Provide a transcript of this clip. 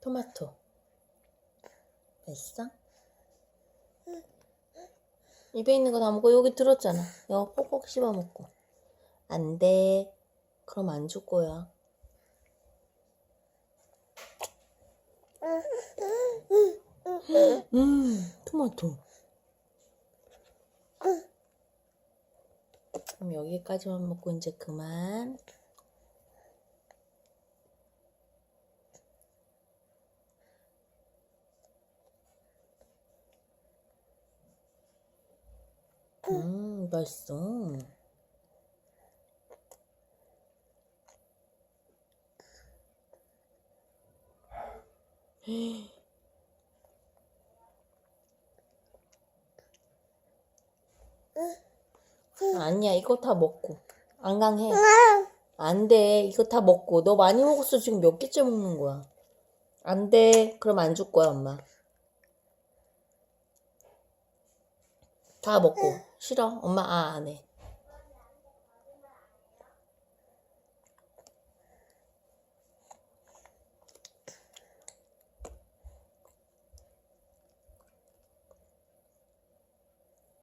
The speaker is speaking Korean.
토마토. 맛있어? 입에 있는 거 다 먹고 여기 들었잖아. 이거 꼭꼭 씹어 먹고. 안 돼. 그럼 안 줄 거야. 음, 토마토. 그럼 여기까지만 먹고 이제 그만. 음, 맛있어. 아니야, 이거 다 먹고. 안 강해. 안 돼. 이거 다 먹고. 너 많이 먹었어. 지금 몇 개째 먹는 거야. 안 돼. 그럼 안 줄 거야, 엄마. 다 먹고. 싫어. 엄마 아, 안 해.